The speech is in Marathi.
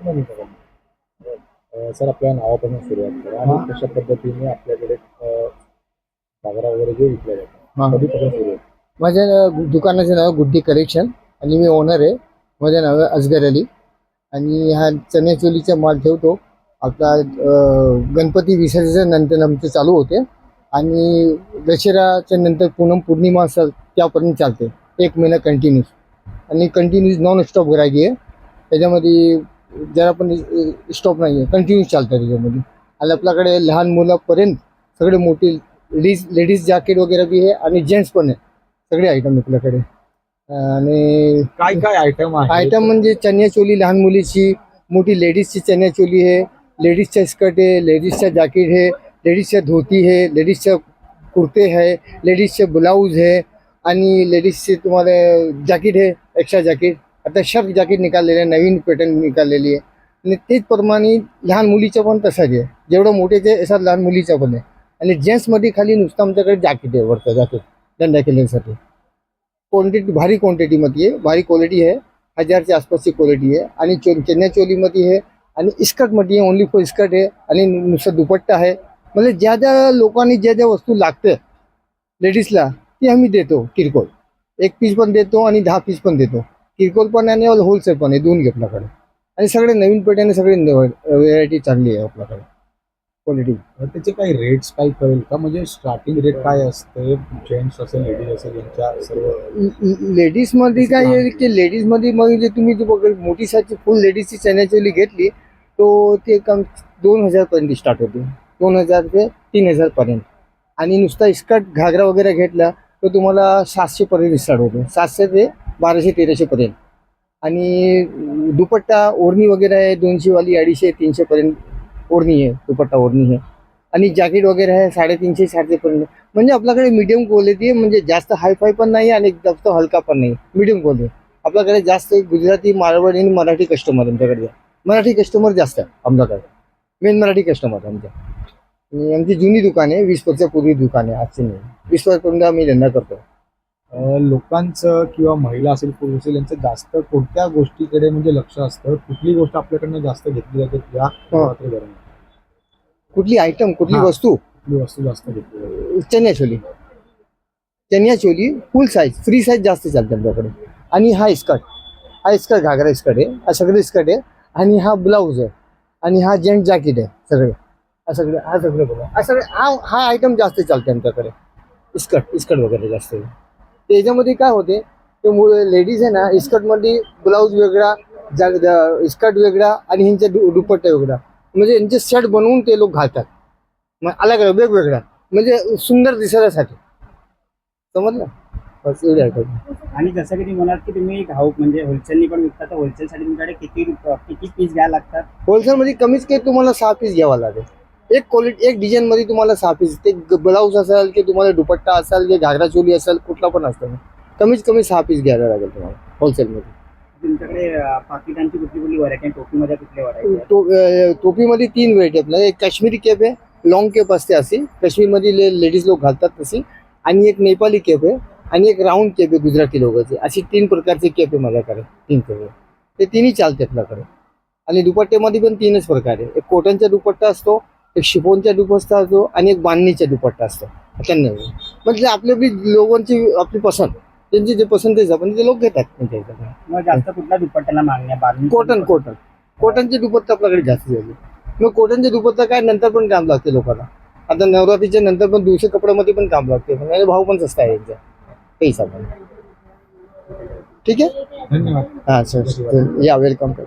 अ, सर आपल्या नावापासून सुरुवात करा आणि कशा पद्धतीने आपल्याकडे घागरा वगैरे जे विकला जातो हा. कधीपासून सुरू आहे माझ्या दुकानाचं नाव गुड्डी कलेक्शन आणि मी ओनर आहे. माझं नाव आहे अजगर अली. आणि हा चण्याचोलीचा माल ठेवतो. आपला गणपती विसर्जन नंतर आमचे चालू होते. आणि दसऱ्याच्या नंतर पूनम पौर्णिमा असेल त्यापर्यंत चालते. एक महिना कंटिन्यूस आणि कंटिन्यूस नॉन स्टॉप गिरायकी आहे. त्याच्यामध्ये जरा पण स्टॉप नाही आहे कंटिन्यूस चालतं त्याच्यामध्ये. आणि आपल्याकडे लहान मुलापर्यंत सगळे मोठी लेडीज लेडीज जॅकेट वगैरे बी आहे आणि जेंट्स पण आहे. सगळे आयटम आपल्याकडे. आणि काय काय आयटम आहे? आयटम म्हणजे चनिया चोली लहान मुलीची मोठी लेडीजची चनिया चोली आहे लेडीजच्या स्कर्ट आहे लेडीजच्या जॅकेट आहे लेडीजच्या धोती आहे लेडीजच्या कुर्ते आहे लेडीजचे ब्लाऊज आहे आणि लेडीजचे तुम्हाला जॅकेट आहे एक्स्ट्रा जॅकेट आता शर्ट जॅकेट निकाललेले आहे नवीन पॅटर्न निकाललेली आहे. आणि तेच प्रमाणे लहान मुलीचं पण तसंच आहे. जेवढं मोठे ते असं लहान मुलीचं पण आहे. आणि जेंट्समध्ये खाली नुसतं आमच्याकडे जॅकेट आहे वरचं जॅकेट धंदा केल्यासाठी. क्वांटिटी भारी क्वांटिटीमध्ये आहे भारी क्वालिटी आहे हजारच्या आसपासची क्वालिटी आहे. आणि चो चेन्या चोलीमध्ये आहे आणि इस्कर्टमध्ये आहे ओनली फॉर इस्कर्ट आहे आणि नुसतं दुपट्टा आहे. म्हणजे ज्या ज्या लोकांनी ज्या ज्या वस्तू लागतं लेडीजला ती आम्ही देतो किरकोळ. एक पीस पण देतो आणि दहा पीस पण देतो. किरकोळ पण आणि होलसेल पण आहे दोन आपल्याकडे. आणि सगळे नवीन पेट्याने सगळे व्हेरायटी चांगली आहे आपल्याकडे. क्वालिटी त्याचे काही रेट्स काही कळेल का? म्हणजे स्टार्टिंग रेट काय असते? जेंट्स असेल लेडीज असेल यांच्या सर्व लेडीजमध्ये काय की लेडीजमध्ये मग जे तुम्ही जे बघा मोठी साईजची फुल लेडीजची चण्याचोली घेतली तो ते कम दोन हजार पर्यंत स्टार्ट होते. दोन हजार ते तीन हजार पर्यंत. आणि नुसता स्कर्ट घागरा वगैरे घेतला तर तुम्हाला सातशे पर्यंत स्टार्ट होतो. सातशे ते बाराशे तेराशे पर्यंत. आणि दुपट्टा ओढणी वगैरे आहे दोनशेवाली अडीचशे तीनशेपर्यंत ओढणी आहे दुपट्टा ओढणी आहे. आणि जॅकेट वगैरे आहे साडेतीनशे साडेशेपर्यंत म्हणजे आपल्याकडे मीडियम क्वालिटी आहे म्हणजे जास्त हायफाय पण नाही आणि जास्त हलका पण नाही. मीडियम क्वालिटी आपल्याकडे जास्त गुजराती मारवाडी आणि मराठी कस्टमर आमच्याकडे मराठी कस्टमर जास्त आहे आमच्याकडे. मेन मराठी कस्टमर आमच्या. आणि आमची जुनी दुकान आहे वीस वर्षापूर्वी दुकान आहे आजची नाही. वीस वर्षापर्यंत आम्ही धंदा करतो. लोकांचं किंवा महिला असेल पुरुष असेल यांचं जास्त कोणत्या गोष्टीकडे म्हणजे लक्ष असतं? कुठली गोष्ट आपल्याकडनं जास्त घेतली जाते या नवरात्री दरम्यान कुठली आयटम कुठली हा. वस्तू? कुठली वस्तू जास्त घेतली जाते? Chaniya choli chaniya choli full size free size जास्त चालते आपल्याकडे. आणि हा स्कर्ट हा स्कर्ट घागरा स्कर्ट आहे. हा सगळे स्कर्ट आहे. आणि हा ब्लाऊज आहे. आणि हा जेंट जॅकेट आहे सगळे. हा सगळे हा सगळे बघा. हा सगळे हा हा आयटम जास्त चालते आमच्याकडे. स्कर्ट स्कर्ट वगैरे जास्त. आहे. त्याच्यामध्ये काय होते ते मुळे लेडीज आहे ना स्कर्टमध्ये ब्लाऊज वेगळा जा स्कर्ट वेगळा आणि ह्यांच्या दु- दुपट्टा वेगळा. म्हणजे यांचे शर्ट बनवून ते लोक घालतात. मग अलग अलग वेगवेगळ्या म्हणजे सुंदर दिसण्यासाठी. समजलं? बस एवढी आणि जसं की म्हणाल की तुम्ही घाऊक म्हणजे होलसेलनी पण विकता तर होलसेलसाठी तुमच्याकडे किती किती पीस घ्यायला लागतात? होलसेलमध्ये कमीच काही तुम्हाला सहा पीस घ्यावा लागेल. एक क्वालिटी एक डिझाईनमध्ये तुम्हाला सहा पीस ते ब्लाऊज असेल की तुम्हाला दुपट्टा असेल की घागरा चोली असेल कुठला पण असेल कमीत कमी सहा पीस घ्यायला लागेल तुम्हाला होलसेलमध्ये तुमच्याकडे अं, पाकिटांची कुठली कुठली व्हरायटी आहे? टोपीमध्ये कुठली व्हरायटी तीन व्हेरायटी आपल्याला एक काश्मीरी केप आहे लॉंग केप असते अशी. काश्मीरमध्ये ले लेडीज लोक घालतात तशी. आणि एक नेपाली केप आहे. आणि एक राऊंड केप आहे गुजराती लोकांची. अशी तीन प्रकारचे केप आहे माझ्याकडे तीन केप ते तिन्ही चालते आपल्याकडे आणि दुपट्ट्यामध्ये पण तीनच प्रकार आहे. एक कॉटनचा दुपट्टा असतो एक शिफोनचा दुपट्टा असतो आणि एक बांधणीचा दुपट्टा असतो. त्यांना म्हणजे आपली आपली लोकांची आपली पसंत. त्यांची जे पसंत आहे आपण ते लोक घेतात त्यांच्या जास्त कुठल्या दुपट्ट्याला मागणी आहे बांधणी कॉटन कॉटन कॉटनचे दुपट्टा आपल्याकडे जास्त झाले. मग कॉटनचे दुपट्टा काय नंतर पण काम लागते लोकांना. आता नवरात्रीच्या नंतर पण दुसरे कपड्यामध्ये पण काम लागते. पण याचे भाव पण स्वस्त आहे यांचा. त्या हिशोबाने ठीक आहे? धन्यवाद. हां सर या वेलकम कर